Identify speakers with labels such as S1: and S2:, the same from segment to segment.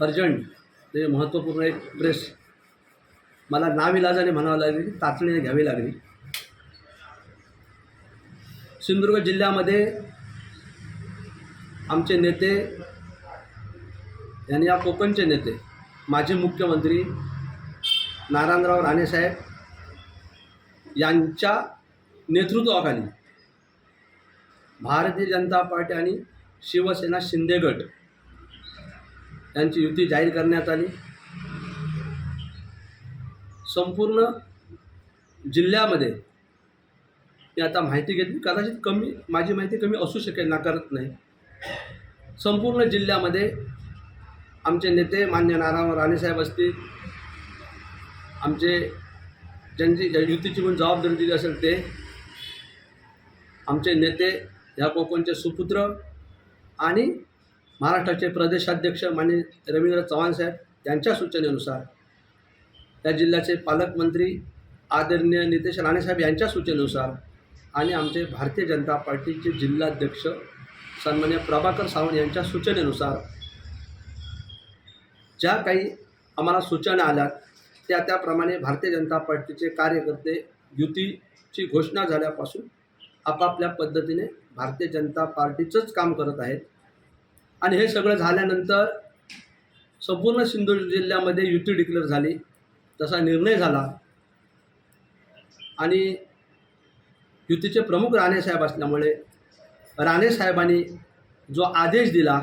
S1: Urgent ते महत्त्वपूर्ण एक प्रेस मला नाविलाजाने म्हणावं लागली तातडीने घ्यावी लागली. सिंधुदुर्ग जिल्ह्यामध्ये आमचे नेते यांनी या कोकणचे नेते माजी मुख्यमंत्री नारायणराव राणेसाहेब यांच्या नेतृत्वाखाली भारतीय जनता पार्टी आणि शिवसेना शिंदे गट त्यांची युती जाहीर करण्यात आली. संपूर्ण जिल्ह्यामध्ये मी आता माहिती घेतली. कदाचित कमी माझी माहिती कमी असू शकेल नाकारत नाही. संपूर्ण जिल्ह्यामध्ये आमचे नेते मान्य नारायण राणेसाहेब असतील आमचे ज्यांची ज्या युतीची पण जबाबदारी दिली असेल ते आमचे नेते ह्या कोकणचे सुपुत्र आणि महाराष्ट्राचे प्रदेशाध्यक्ष माने रवींद्र चव्हाण साहेब यांच्या सूचनेनुसार त्या जिल्ह्याचे पालकमंत्री आदरणीय नितेश राणेसाहेब यांच्या सूचनेनुसार आणि आमचे भारतीय जनता पार्टीचे जिल्हाध्यक्ष सन्मान्य प्रभाकर सावंत यांच्या सूचनेनुसार ज्या काही आम्हाला सूचना आल्यात त्या त्याप्रमाणे भारतीय जनता पार्टीचे कार्यकर्ते युतीची घोषणा झाल्यापासून आपापल्या पद्धतीने भारतीय जनता पार्टीचंच काम करत आहेत. आणि हे सगळं झाल्यानंतर संपूर्ण सिंधुदुर्ग जिल्ह्यामध्ये युती डिक्लेअर झाली. तसा निर्णय झाला. आणि युतीचे प्रमुख राणेसाहेब असल्यामुळे राणेसाहेबांनी जो आदेश दिला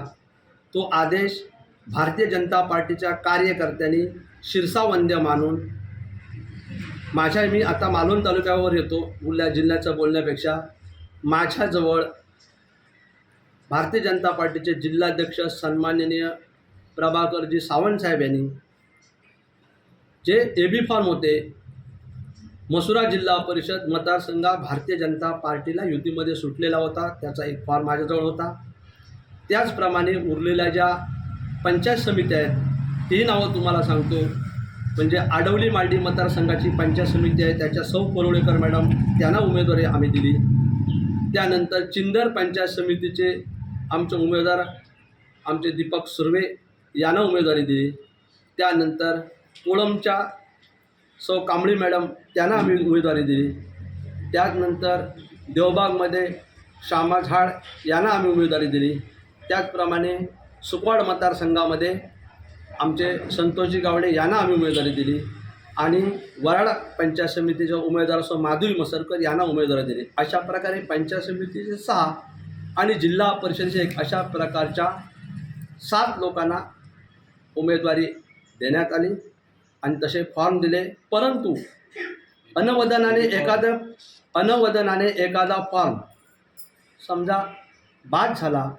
S1: तो आदेश भारतीय जनता पार्टीच्या कार्यकर्त्यांनी शिरसावंद्य मानून माझ्या मी आता मालवण तालुक्यावर येतो बुलढाणा जिल्ह्याचं बोलण्यापेक्षा माझ्याजवळ भारतीय जनता पार्टीचे जिल्हाध्यक्ष सन्माननीय प्रभाकरजी सावंत साहेब यांनी जे ए बी फॉर्म होते मसुरा जिल्हा परिषद मतदारसंघा भारतीय जनता पार्टीला युतीमध्ये सुटलेला होता. त्याचा एक फॉर्म माझ्याजवळ होता. त्याचप्रमाणे उरलेल्या ज्या पंचायत समित्या आहेत ती नावं तुम्हाला सांगतो. म्हणजे आडवली मालडी मतदारसंघाची पंचायत समिती आहे त्याच्या सौ परोळेकर मॅडम त्यांना उमेदवारी आम्ही दिली. त्यानंतर चिंदर पंचायत समितीचे आमचे उमेदवार आमचे दीपक सुर्वे यांना उमेदवारी दिली. त्यानंतर कोळमच्या सौ कांबळी मॅडम त्यांना आम्ही उमेदवारी दिली. त्यानंतर देवबागमध्ये श्यामा झाड यांना आम्ही उमेदवारी दिली. त्याचप्रमाणे सुकवाड मतदारसंघामध्ये आमचे संतोषजी गावडे यांना आम्ही उमेदवारी दिली. आणि वराड पंचायत समितीचे उमेदवार असो माधुरी मसरकर यांना उमेदवारी दिली. अशा प्रकारे पंचायत समितीचे सहा आणि जिल्हा परिषदेचे एक अशा प्रकारच्या सात लोकांना उमेदवारी देण्यात आली आणि तसे फॉर्म दिले. परंतु अनवदनाने एखादं अनवदनाने एखादा फॉर्म समजा बाद झाला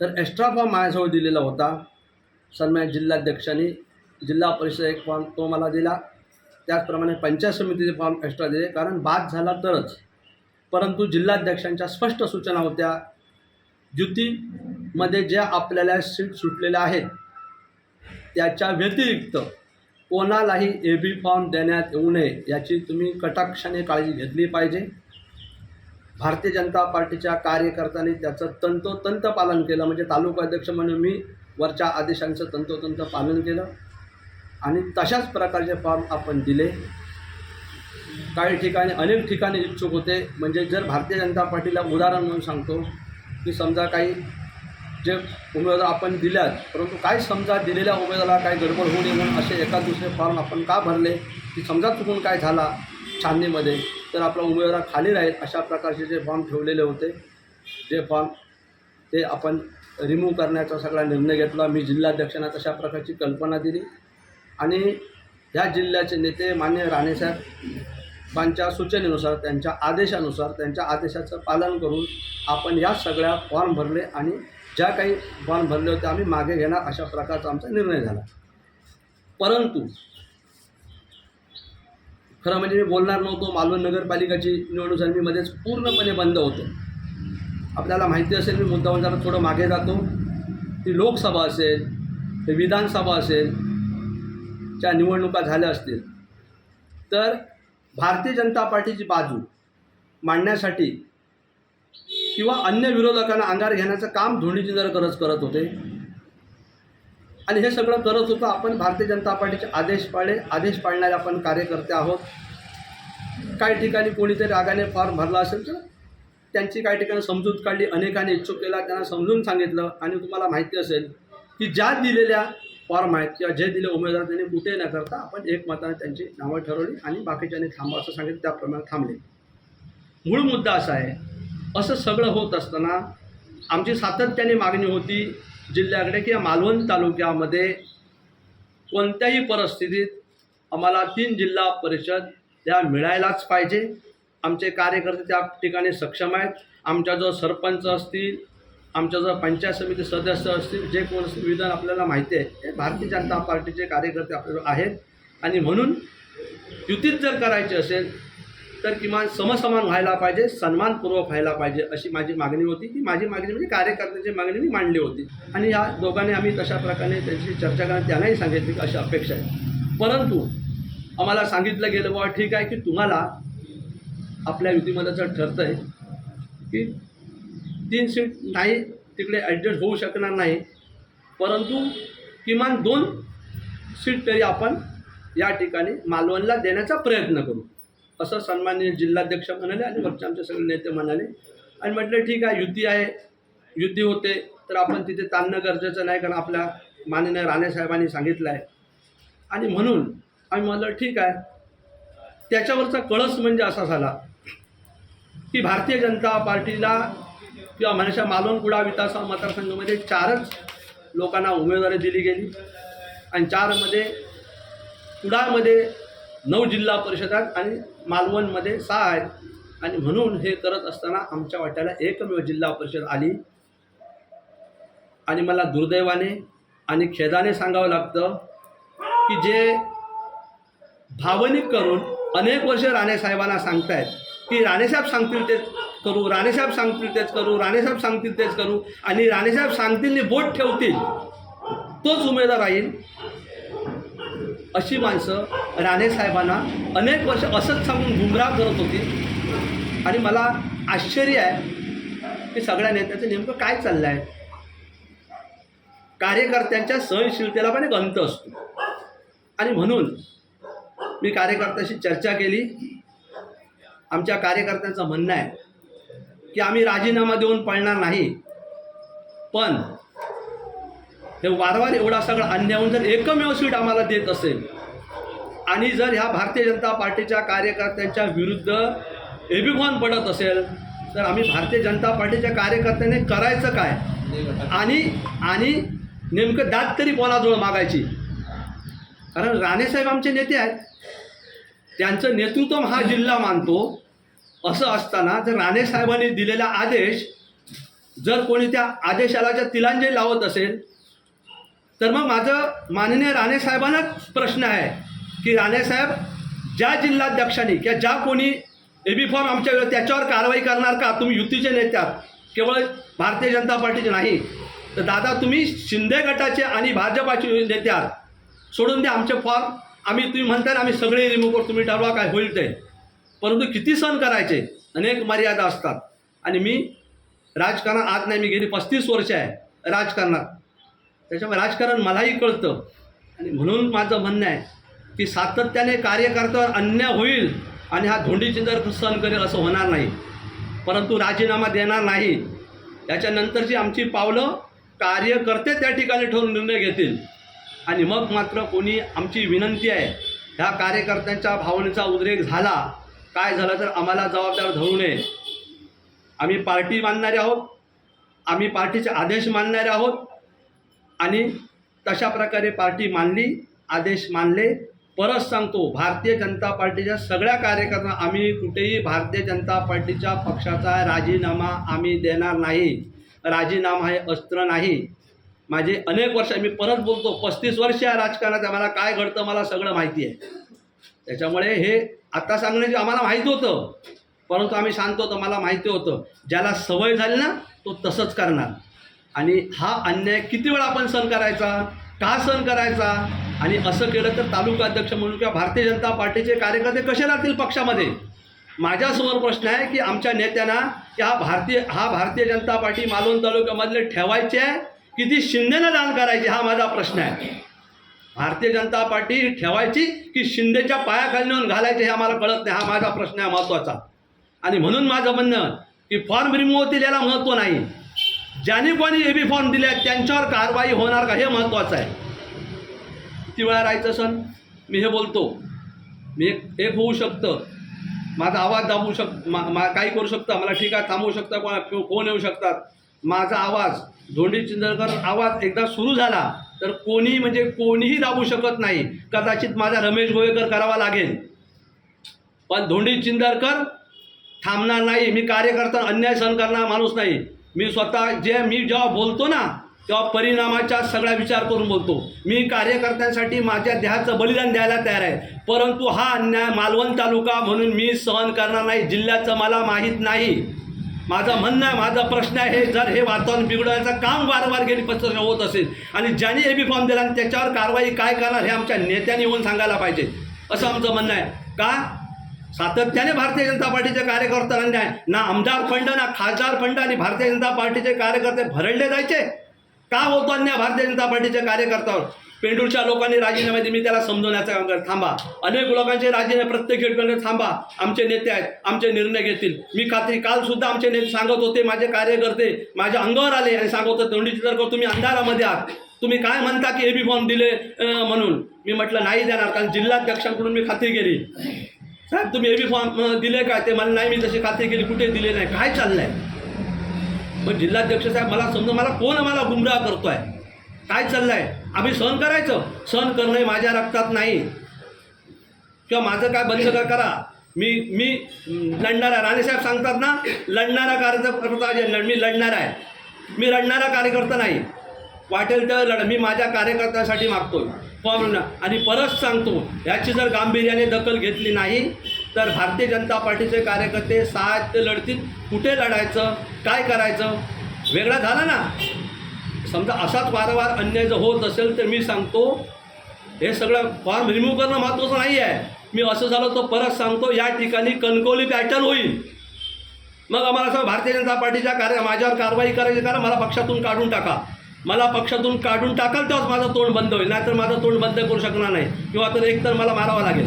S1: तर एक्स्ट्रा फॉर्म माझ्याजवळ दिलेला होता. सन्मान जिल्हाध्यक्षांनी जिल्हा परिषद एक फॉर्म तो मला दिला. त्याचप्रमाणे पंचायत समितीचे फॉर्म एक्स्ट्रा दिले. कारण बाद झाला तरच परंतु जिल्हाध्यक्षांच्या स्पष्ट सूचना होत्या. युतीमध्ये ज्या आपल्याला सीट सुटलेल्या आहेत त्याच्या व्यतिरिक्त कोणालाही ए बी फॉर्म देण्यात येऊ नये याची तुम्ही कटाक्षाने काळजी घेतली पाहिजे. भारतीय जनता पार्टीच्या कार्यकर्त्यांनी त्याचं तंतोतंत पालन केलं. म्हणजे तालुका अध्यक्ष म्हणून मी वरच्या आदेशांचं तंतोतंत पालन केलं. आणि तशाच प्रकारचे फॉर्म आपण दिले. काही ठिकाणी अनेक ठिकाणी इच्छुक होते. म्हणजे जर भारतीय जनता पार्टीला उदाहरण म्हणून सांगतो की समजा काही जे उमेदवार आपण दिल्यात परंतु काय समजा दिलेल्या उमेदवाराला काही गडबड होऊ नये म्हणून असे एका दुसरे फॉर्म आपण का भरले? की समजा चुकून काय झाला छाननीमध्ये तर आपला उमेदवार खाली राहील अशा प्रकारचे जे फॉर्म ठेवलेले होते. जे फॉर्म ते आपण रिमूव्ह करण्याचा सगळा निर्णय घेतला. मी जिल्हाध्यक्षांना तशा प्रकारची कल्पना दिली. आणि ह्या जिल्ह्याचे नेते मान्य राणेसाहेब राणेसाहेबांच्या सूचनेनुसार त्यांच्या आदेशानुसार त्यांच्या आदेशाचं पालन करून आपण या सगळ्या फॉर्म भरले आणि ज्या काही फॉर्म भरले होते आम्ही मागे घेणार अशा प्रकारचा आमचा निर्णय झाला. परंतु खरं म्हणजे मी बोलणार नव्हतो मालवण नगरपालिकाची निवडणूक झाली मी मध्येच पूर्णपणे बंद होतो. आपल्याला माहिती असेल मी मुद्दा जरा थोडं मागे जातो. ती लोकसभा असेल ते विधानसभा असेल च्या निवडणुका झाल्या असतील. तर भारतीय जनता पार्टीची बाजू मांडण्यासाठी किंवा अन्य विरोधकांना अंगार घेण्याचं काम धोनीची जर गरज करत होते आणि हे सगळं करत होतं आपण भारतीय जनता पार्टीचे आदेश पाळले आदेश पाळणारे आपण कार्यकर्ते आहोत. काही ठिकाणी कोणीतरी रागाने फॉर्म भरला असेल तर त्यांची काही ठिकाणी समजूत काढली अनेकांनी इच्छुक केला त्यांना समजून सांगितलं. आणि तुम्हाला माहिती असेल की ज्या दिलेल्या फॉर्म आहेत किंवा जे दिले उमेदवार त्यांनी कुठे न करता आपण एकमताने त्यांची नावं ठरवली आणि बाकीच्यांनी थांबा असं सांगितलं त्याप्रमाणे थांबले. मूळ मुद्दा असा आहे असं सगळं होत असताना आमची सातत्याने मागणी होती जिल्ह्याकडे किंवा मालवण तालुक्यामध्ये कोणत्याही परिस्थितीत आम्हाला तीन जिल्हा परिषद या मिळायलाच पाहिजे. आमचे कार्यकर्ते त्या ठिकाणी सक्षम आहेत. आमच्या जो सरपंच असतील आमच्या जर पंचायत समिती सदस्य असतील जे कोण असतील विधान आपल्याला माहिती आहे. हे भारतीय जनता पार्टीचे कार्यकर्ते आपल्याला आहेत. आणि म्हणून युतीत जर करायचे असेल तर किमान समसमान व्हायला पाहिजे सन्मानपूर्वक व्हायला पाहिजे अशी माझी मागणी होती. ती माझी मागणी म्हणजे कार्यकर्त्यांची मागणी मी मांडली होती. आणि या दोघांनी आम्ही तशा प्रकारे त्यांची चर्चा करण्यात त्यांनाही सांगितली अशी अपेक्षा आहे. परंतु आम्हाला सांगितलं गेलं बाबा ठीक आहे की तुम्हाला आपल्या युतीमध्ये जर ठरतं आहे की तीन सीट नाही तिकडे ॲडजस्ट होऊ शकणार नाही. परंतु किमान दोन सीट तरी आपण या ठिकाणी मालवणला देण्याचा प्रयत्न करू. असं सन्माननीय जिल्हाध्यक्ष म्हणाले आणि वरचे आमचे सगळे नेते म्हणाले. आणि म्हटलं ठीक आहे युती आहे. युती होते तर आपण तिथे ताणणं गरजेचं नाही कारण आपल्या माननीय राणेसाहेबांनी सांगितलं आहे आणि म्हणून आम्ही म्हटलं ठीक आहे. त्याच्यावरचा कळस म्हणजे असा झाला की भारतीय जनता पार्टीला किंवा मनशा मालवण कुडा विकास मतदारसंघामध्ये चारच लोकांना उमेदवारी दिली गेली. आणि चारमध्ये कुडामध्ये नऊ जिल्हा परिषद आहेत आणि मालवणमध्ये सहा आहेत. आणि म्हणून हे करत असताना आमच्या वाट्याला एकमेव जिल्हा परिषद आली. आणि मला दुर्दैवाने आणि खेदाने सांगावं लागतं की जे भावनिक करून अनेक वर्ष राणेसाहेबांना सांगतायत की राणेसाहेब सांगतील ते करू. राणेसाहेब सांगतील तेच करू. राणेसाहेब सांगतील तेच करू. आणि राणेसाहेब सांगतील बोट ठेवतील तोच उमेदवार राहील. अशी माणसं राणेसाहेबांना अनेक वर्ष असंच सांगून गुमराह करत होती. आणि मला आश्चर्य आहे की सगळ्या नेत्याचं नेमकं काय चाललं आहे कार्यकर्त्यांच्या सहनशीलतेला पण एक अंत असतो. आणि म्हणून मी कार्यकर्त्याशी चर्चा केली. आमच्या कार्यकर्त्यांचं म्हणणं आहे की आम्ही राजीनामा देऊन पळणार नाही. पण हे वारंवार एवढा सगळा अन्याय होऊन जर एकमेव सीट आम्हाला देत असेल आणि जर ह्या भारतीय जनता पार्टीच्या कार्यकर्त्यांच्या विरुद्ध एबिकॉन पडत असेल तर आम्ही भारतीय जनता पार्टीच्या कार्यकर्त्यांनी करायचं काय? आणि आणि नेमकं दात तरी कोणाजवळ मागायची? कारण राणेसाहेब आमचे नेते आहेत. त्यांचं नेतृत्व हा जिल्हा मानतो. असं असताना जर राणेसाहेबांनी दिलेला आदेश जर कोणी त्या आदेशाला जर तिलांजली लावत असेल तर मग माझं माननीय राणेसाहेबांनाच प्रश्न आहे की राणेसाहेब ज्या जिल्हाध्यक्षांनी किंवा ज्या कोणी एबी फॉर्म आमच्या त्याच्यावर कारवाई करणार का? तुम्ही युतीचे नेत्या केवळ भारतीय जनता पार्टीचे नाही. तर दादा तुम्ही शिंदे गटाचे आणि भाजपाचे नेत्या सोडून द्या आमचे फॉर्म आम्ही तुम्ही म्हणताय आम्ही सगळे रिमूव्ह करू तुम्ही ठरवा काय होईल ते. परंतु किती सण करायचे? अनेक मर्यादा असतात. आणि मी राजकारणात आज नाही मी गेली पस्तीस वर्ष आहे राजकारणात. त्याच्यामुळे राजकारण मलाही कळतं. आणि म्हणून माझं म्हणणं आहे की सातत्याने कार्यकर्त्यावर अन्याय होईल आणि हा धोंडी चिंदर सहन करेल असं होणार नाही. परंतु राजीनामा देणार नाही. याच्यानंतरची आमची पावलं कार्यकर्ते त्या ठिकाणी ठेवून निर्णय घेतील. आणि मग मात्र कोणी आमची विनंती आहे ह्या कार्यकर्त्यांच्या भावनेचा उद्रेक झाला काय झालं तर आम्हाला जबाबदार धरू नये. आम्ही पार्टी मानणारे आहोत. आम्ही पार्टीचे आदेश मानणारे आहोत. आणि तशा प्रकारे पार्टी मानली आदेश मानले. परत सांगतो भारतीय जनता पार्टीच्या सगळ्या कार्यकर्त्यांना आम्ही कुठेही भारतीय जनता पार्टीच्या पक्षाचा राजीनामा आम्ही देणार नाही. राजीनामा हे अस्त्र नाही. माझे अनेक वर्ष मी परत बोलतो पस्तीस वर्ष या राजकारणात आम्हाला काय घडतं मला सगळं माहिती आहे. त्याच्यामुळे हे आता सांगण्याचे आम्हाला माहिती होतं परंतु आम्ही सांगतो होतो मला माहिती होतं. ज्याला सवय झाली ना तो तसंच करणार. आणि हा अन्याय किती वेळा आपण सहन करायचा? का सहन करायचा? आणि असं केलं तर तालुका अध्यक्ष म्हणून किंवा भारतीय जनता पार्टीचे कार्यकर्ते कसे राहतील पक्षामध्ये? माझ्यासमोर प्रश्न आहे की आमच्या नेत्यांना की हा भारतीय हा भारतीय जनता पार्टी मालवण तालुक्यामधले ठेवायचे आहे? किती शिंदेनं दान करायचे? हा माझा प्रश्न आहे. भारतीय जनता पार्टी ठेवायची की शिंदेच्या पायाखाली नेऊन घालायचे हे आम्हाला कळत नाही. हा माझा प्रश्न आहे महत्त्वाचा आणि म्हणून माझं म्हणणं की फॉर्म रिमूव्ह होतील याला महत्त्व नाही. ज्याने कोणी एबी फॉर्म दिले आहेत त्यांच्यावर कारवाई होणार का हे महत्त्वाचं आहे. किती वेळा राहायचं सण? मी हे बोलतो. मी एक एक होऊ शकतं. माझा आवाज दाबू शक मा मा काही करू शकता. मला ठीक आहे थांबवू शकतं कोणा कोण येऊ शकतात? माझा आवाज धोंडी चिंदळकर आवाज एकदा सुरू झाला. तर कोणी म्हणजे कोणीही दाबू शकत नाही. कदाचित माझा रमेश गोवेकर करावा लागेल. पण धोंडी चिंदळकर थांबणार नाही. मी कार्यकर्ता अन्याय सहन करणारा माणूस नाही. मी स्वतः जे मी जेव्हा बोलतो ना तेव्हा परिणामाचा सगळा विचार करून बोलतो. मी कार्यकर्त्यांसाठी माझ्या देहाचं बलिदान द्यायला तयार आहे. परंतु हा अन्याय मालवण तालुका म्हणून मी सहन करणार नाही. जिल्ह्याचं मला माहीत नाही. माझं म्हणणं आहे माझा प्रश्न आहे हे जर हे वातावरण बिघडवायचं काम वारंवार गेली पत्र होत असेल आणि ज्यांनी ए बी फॉर्म दिला आणि त्याच्यावर कारवाई काय करणार हे आमच्या नेत्यांनी येऊन सांगायला पाहिजे. असं आमचं म्हणणं आहे. का? सातत्याने भारतीय जनता पार्टीचे कार्यकर्त्यांना न्याय ना आमदार फंड ना खासदार फंड आणि भारतीय जनता पार्टीचे कार्यकर्ते भरडले जायचे? का होतो अन्याय भारतीय जनता पार्टीच्या कार्यकर्त्यावर? पेंडूरच्या लोकांनी राजीनामे दिले मी त्याला समजवण्याचं काम करत थांबा. अनेक लोकांचे राजीनामे प्रत्येक खेळकडे थांबा. आमचे नेते आहेत आमचे निर्णय घेतील. मी खात्री काल सुद्धा आमचे नेते सांगत होते माझे कार्यकर्ते माझ्या अंगावर आले आणि सांगत होते तोंडीची जर तुम्ही अंधारामध्ये आहात. तुम्ही काय म्हणता की ए बी फॉर्म दिले म्हणून? मी म्हटलं नाही देणार कारण जिल्हाध्यक्षांकडून मी खात्री केली. साहेब तुम्ही एबी फॉर्म दिले काय ते मला नाही मी तशी खात्री केली कुठे दिले नाही काय चाललंय? मग जिल्हाध्यक्ष साहेब मला समजा मला कोण मला गुमराह करतोय? काय चाललंय? आम्ही सहन करायचं. सहन करणं हे माझ्या रक्तात नाही. किंवा माझं काय बंद का करा. मी मी लढणारा राणेसाहेब सांगतात ना लढणारा कार्यकर्ता आहे, लढ- मी लढणार आहे. मी लढणारा कार्यकर्ता नाही. वाटेल तर लढ. मी माझ्या कार्यकर्त्यासाठी मागतोय. फॉर्म आणि परत सांगतो याची जर गांभीर्याने दखल घेतली नाही तर भारतीय जनता पार्टीचे कार्यकर्ते साहित्य लढतील. कुठे लढायचं? काय करायचं? वेगळा झाला ना. समजा असाच वारंवार अन्याय जर होत असेल तर मी सांगतो हे सगळं फॉर्म रिमूव्ह करणं महत्त्वाचं नाही आहे. मी असं झालं तर परत सांगतो या ठिकाणी कणकवली पॅटर्न होईल. मग आम्हाला असं भारतीय जनता पार्टीच्या कार्य माझ्यावर कारवाई करायची कारण मला पक्षातून काढून टाका. मला पक्षातून काढून टाकाल तेव्हाच माझं तोंड बंद होईल. नाहीतर माझं तोंड बंद करू शकणार नाही. किंवा तर एकतर मला मारावं लागेल.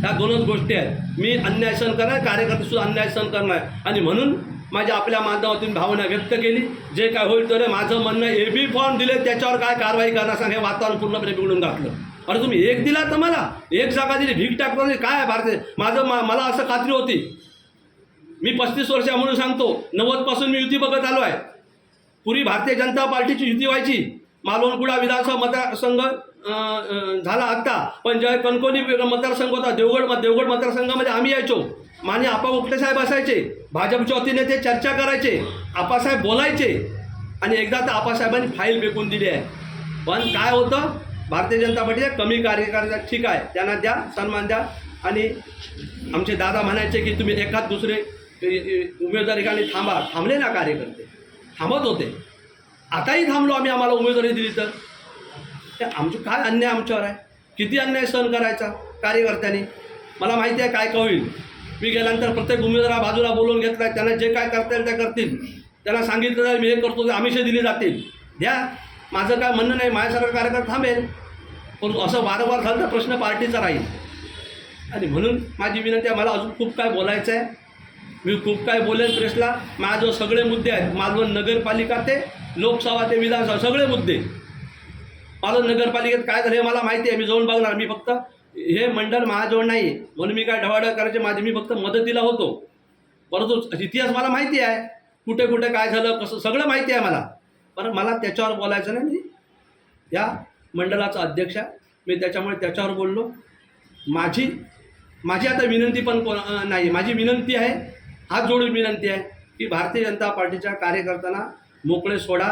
S1: ह्या दोनच गोष्टी आहेत. मी अन्याय सहन करणार कार्यकर्ते सुद्धा अन्याय सहन करणार. आणि म्हणून माझ्या आपल्या माध्यमातून भावना व्यक्त केली. जे काय होईल तर माझं म्हणणं ए बी फॉर्म दिले त्याच्यावर काय कारवाई करणार सांग हे वातावरण पूर्णपणे बिघडून घातलं. अरे तुम्ही एक दिला तर मला एक जागा दिली भीक टाकतो काय आहे भारतीय? माझं मा मला असं खात्री होती. मी पस्तीस वर्षा म्हणून सांगतो नव्वदपासून मी युती बघत आलो आहे. पूर्वी भारतीय जनता पार्टीची युती व्हायची. मालवणकुडा विधानसभा मतदारसंघ झाला आत्ता. पण ज्या कणकोली मतदारसंघ होता देवगड देवगड मतदारसंघामध्ये आम्ही यायचो. माने आपा उपटे साहेब असायचे भाजपच्या वतीने ते चर्चा करायचे आपासाहेब बोलायचे. आणि एकदा तर आपासाहेबांनी फाईल फेकून दिली आहे. पण काय होतं? भारतीय जनता पार्टीच्या कमी कार्यकर्त्या ठीक आहे त्यांना द्या सन्मान द्या. आणि आमचे दादा म्हणायचे की तुम्ही एखाद दुसरे ए, उमेदवार थांबा. थांबले ना कार्यकर्ते. थांबत होते. आताही थांबलो आम्ही आम्हाला उमेदवारी दिली तर. ते आमचं काय अन्याय आमच्यावर आहे? किती अन्याय सहन करायचा कार्यकर्त्यांनी? मला माहिती आहे काय काय होईल मी गेल्यानंतर प्रत्येक उमेदवारा बाजूला बोलवून घेतला त्यांना जे काय करता येईल ते करतील. त्यांना सांगितलं जाईल मी हे करतो ते आमिषे दिली जातील. द्या. माझं काय म्हणणं नाही माझ्यासारखं कार्यकर्ता थांबेल. पण असं वारंवार झालं तर प्रश्न पार्टीचा राहील. आणि म्हणून माझी विनंती आहे मला अजून खूप काय बोलायचं आहे मी खूप काय बोलेन प्रेसला. माझ्याजवळ सगळे मुद्दे आहेत. मालवण नगरपालिका ते लोकसभा ते विधानसभा सगळे मुद्दे. पालन नगरपालिकेत काय झालं हे मला माहिती आहे मी जाऊन बघणार. मी फक्त हे मंडळ माझ्याजवळ नाही म्हणून मी काय ढवाढव करायचे माझे मी फक्त मदतीला होतो. परंतु इतिहास मला माहिती आहे कुठे कुठे काय झालं कसं सगळं माहिती आहे मला. पण मला त्याच्यावर बोलायचं नाही मी या मंडळाचा अध्यक्ष आहे. मी त्याच्यामुळे त्याच्यावर बोललो. माझी माझी आता विनंती पण कोण नाही माझी विनंती आहे हात जोडून विनंती आहे की भारतीय जनता पार्टीच्या कार्यकर्त्यांना मोकळे सोडा.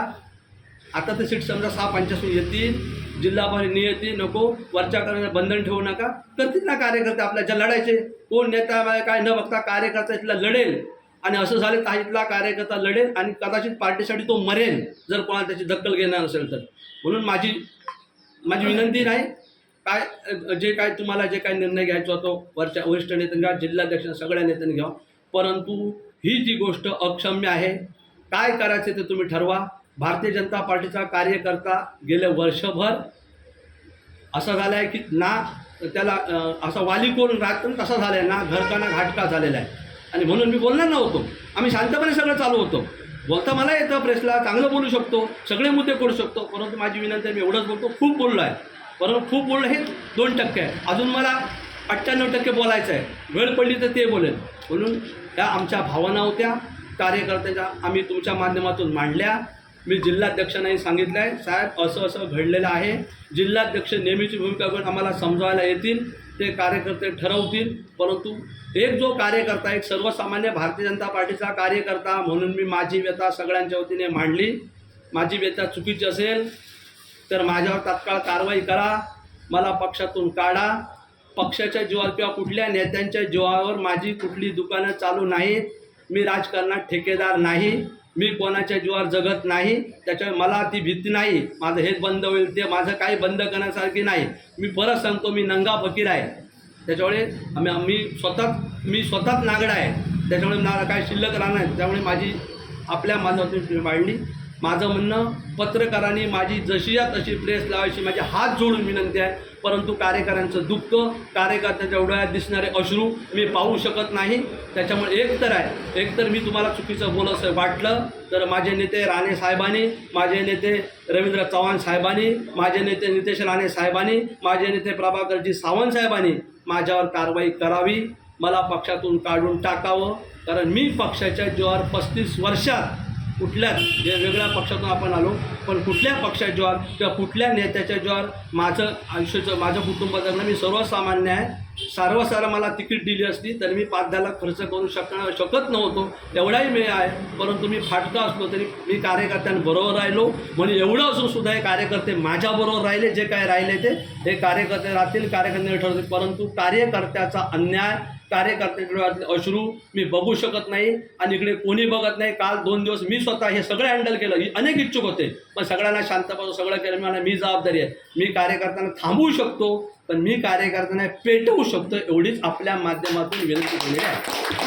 S1: आता ते सीट समजा सहा पंचासून येतील जिल्हा नियती नको वरच्या करण्याचं बंधन ठेवू नका. करतील ना कार्यकर्ते आपल्या ज्या लढायचे कोण नेता काय न बघता कार्यकर्ता इथला लढेल. आणि असं झालं तर इथला कार्यकर्ता लढेल आणि कदाचित पार्टीसाठी तो मरेल जर कोणाला त्याची दखल घेणार असेल तर. म्हणून माझी माझी विनंती नाही. काय जे काय तुम्हाला जे काय निर्णय घ्यायचा होतो वरच्या वरिष्ठ नेत्यांनी घ्या जिल्हाध्यक्ष सगळ्या नेत्यांनी घ्या. परंतु ही जी गोष्ट अक्षम्य आहे काय करायचे ते तुम्ही ठरवा. भारतीय जनता पार्टीचा कार्यकर्ता गेले वर्षभर असं झालं आहे की ना त्याला असा वाली कोण राहत तसा झाला आहे ना घरका ना घाटका झालेला आहे. आणि म्हणून मी बोलणार नव्हतो. आम्ही शांतपणे सगळं चालू होतो. बोलता मला येतं प्रेसला चांगलं बोलू शकतो सगळे मुद्दे करू शकतो परंतु माझी विनंती आहे मी एवढंच बोलतो खूप बोललो आहे. परंतु खूप बोलणं हे दोन टक्के आहे. अजून मला अठ्ठ्याण्णव टक्के बोलायचं आहे. वेळ पडली तर ते बोलेल. म्हणून त्या आमच्या भावना होत्या कार्यकर्त्याच्या आम्ही तुमच्या माध्यमातून मांडल्या. मी जिल्हाध्यक्षांनाही सांगितलं आहे साहेब असं असं घडलेलं आहे. जिल्हाध्यक्ष नेहमीची भूमिका घेऊन आम्हाला समजावायला येतील ते कार्यकर्ते ठरवतील. परंतु एक जो कार्यकर्ता एक सर्वसामान्य भारतीय जनता पार्टीचा कार्यकर्ता म्हणून मी माझी व्यथा सगळ्यांच्या वतीने मांडली. माझी व्यथा चुकीची असेल तर माझ्यावर तात्काळ कारवाई करा. मला पक्षातून काढा. पक्षाच्या जीवावर किंवा कुठल्या नेत्यांच्या जीवावर माझी कुठली दुकानं चालू नाहीत. मी राजकारणात ठेकेदार नाही. मी कोणाच्या जीवावर जगत नाही त्याच्यामुळे मला ती भीती नाही माझं हेच बंद होईल ते माझं काही बंद करण्यासारखी नाही. मी परत सांगतो मी नंगा फकीर आहे. त्याच्यामुळे आम्ही मी स्वतः मी स्वतःच नागडा आहे. त्याच्यामुळे मला काय शिल्लक राहणार त्यामुळे माझी आपल्या माध्यमातून मांडणी माझं म्हणणं पत्रकारांनी माझी जशी या तशी प्रेस लावायची माझे हात जोडून विनंती आहे. परंतु कार्यकर्त्यांचं दुःख कार्यकर्त्यांच्या डोळ्यात दिसणारे अश्रू मी पाहू शकत नाही. त्याच्यामुळे एक तर आहे एक तर मी तुम्हाला चुकीचं बोलसं वाटलं तर माझे नेते राणे साहेबांनी माझे नेते रवींद्र चव्हाण साहेबांनी माझे नेते नितेश राणे साहेबांनी माझे नेते प्रभाकरजी सावंत साहेबांनी माझ्यावर कारवाई करावी. मला पक्षातून काढून टाकावं. कारण मी पक्षाच्या जीवावर पस्तीस वर्षात कुठल्याच वेगवेगळ्या वेगळ्या पक्षातून आपण आलो पण कुठल्या पक्षाच्या किंवा कुठल्या नेत्याच्या जीवावर माझं आयुष्याचं माझं कुटुंब जगणं मी सर्वसामान्य आहे. सर्वसारा मला तिकीट दिली असती तर मी पाच दहा लाख खर्च करू शकणार शकत नव्हतो. एवढाही मी आहे परंतु मी फाटका असलो तरी मी कार्यकर्त्यांबरोबर राहिलो. म्हणून एवढं असून सुद्धा हे कार्यकर्ते माझ्याबरोबर राहिले जे काय राहिले ते हे कार्यकर्ते राहतील कार्यकर्ते ठरवतील परंतु कार्यकर्त्याचा अन्याय कार्यकर्त्याच्या डोळ्यातले अश्रू मी बघू शकत नाही आणि इकडे कोणी बघत नाही. काल दोन दिवस मी स्वतः हे सगळं हँडल केलं. ही अनेक इच्छुक होते. पण सगळ्यांना शांतपासून सगळं केलं. मला मी जबाबदारी आहे. मी कार्यकर्त्यांना थांबवू शकतो पण मी कार्यकर्त्यांना पेटवू शकतो. एवढीच आपल्या माध्यमातून विनंती केलेली आहे.